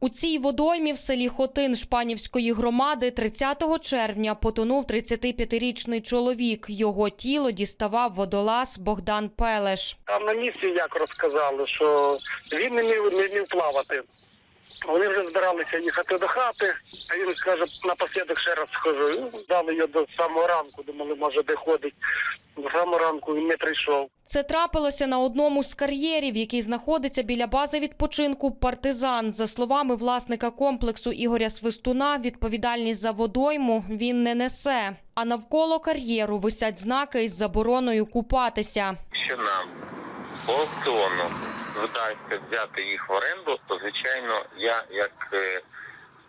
У цій водоймі в селі Хотин Шпанівської громади 30 червня потонув 35-річний чоловік. Його тіло діставав водолаз Богдан Пелеш. Там на місці як розказали, що він не міг, не міг плавати. Вони вже збиралися їхати до хати, а він каже, напослідок ще раз схожу. Ну, Дали його до самого ранку, думали, може де ходить. До самого ранку він не прийшов. Це трапилося на одному з кар'єрів, який знаходиться біля бази відпочинку «Партизан». За словами власника комплексу Ігоря Свистуна, відповідальність за водойму він не несе. А навколо кар'єру висять знаки із забороною купатися. Якщо нам по аукціону. Вдасться взяти їх в оренду, то звичайно я як е,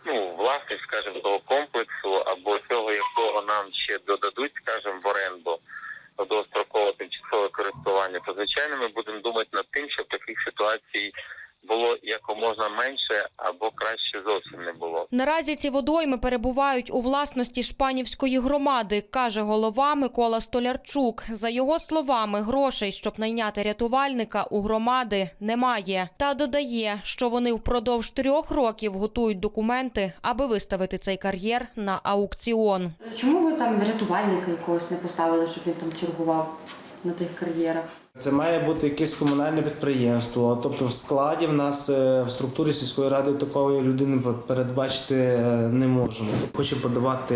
ну власник, скажімо, того комплексу або цього, якого нам ще додадуть, скажімо, в оренду достроково тимчасове користування, то звичайно ми будемо думати над тим, щоб таких ситуацій було якоможна менше або краще зовсім не було. Наразі ці водойми перебувають у власності Шпанівської громади, каже голова Микола Столярчук. За його словами, грошей, щоб найняти рятувальника, у громади немає. Та додає, що вони впродовж трьох років готують документи, аби виставити цей кар'єр на аукціон. Чому ви там рятувальника якогось не поставили, щоб він там чергував на тих кар'єрах? Це має бути якесь комунальне підприємство. Тобто в складі в нас е, в структурі сільської ради такої людини передбачити е, не можемо. Хочу подавати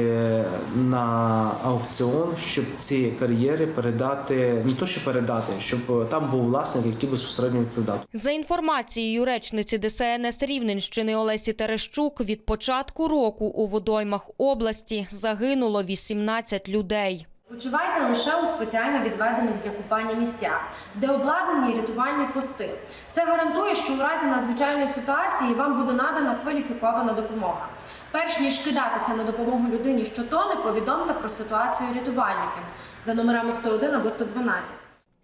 на аукціон, щоб ці кар'єри передати, не то що передати, щоб там був власник, який безпосередньо відповідав. За інформацією речниці ДСНС Рівненщини Олесі Терещук, від початку року у водоймах області загинуло 18 людей. Почувайте лише у спеціально відведених для купання місцях, де обладнані рятувальні пости. Це гарантує, що у разі надзвичайної ситуації вам буде надана кваліфікована допомога. Перш ніж кидатися на допомогу людині, що тоне, повідомте про ситуацію рятувальникам за номерами 101 або 112.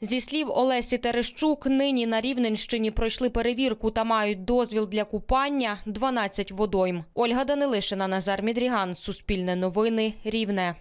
Зі слів Олесі Терещук, нині на Рівненщині пройшли перевірку та мають дозвіл для купання 12 водойм. Ольга Данилишина, Назар Мідріган, Суспільне новини, Рівне.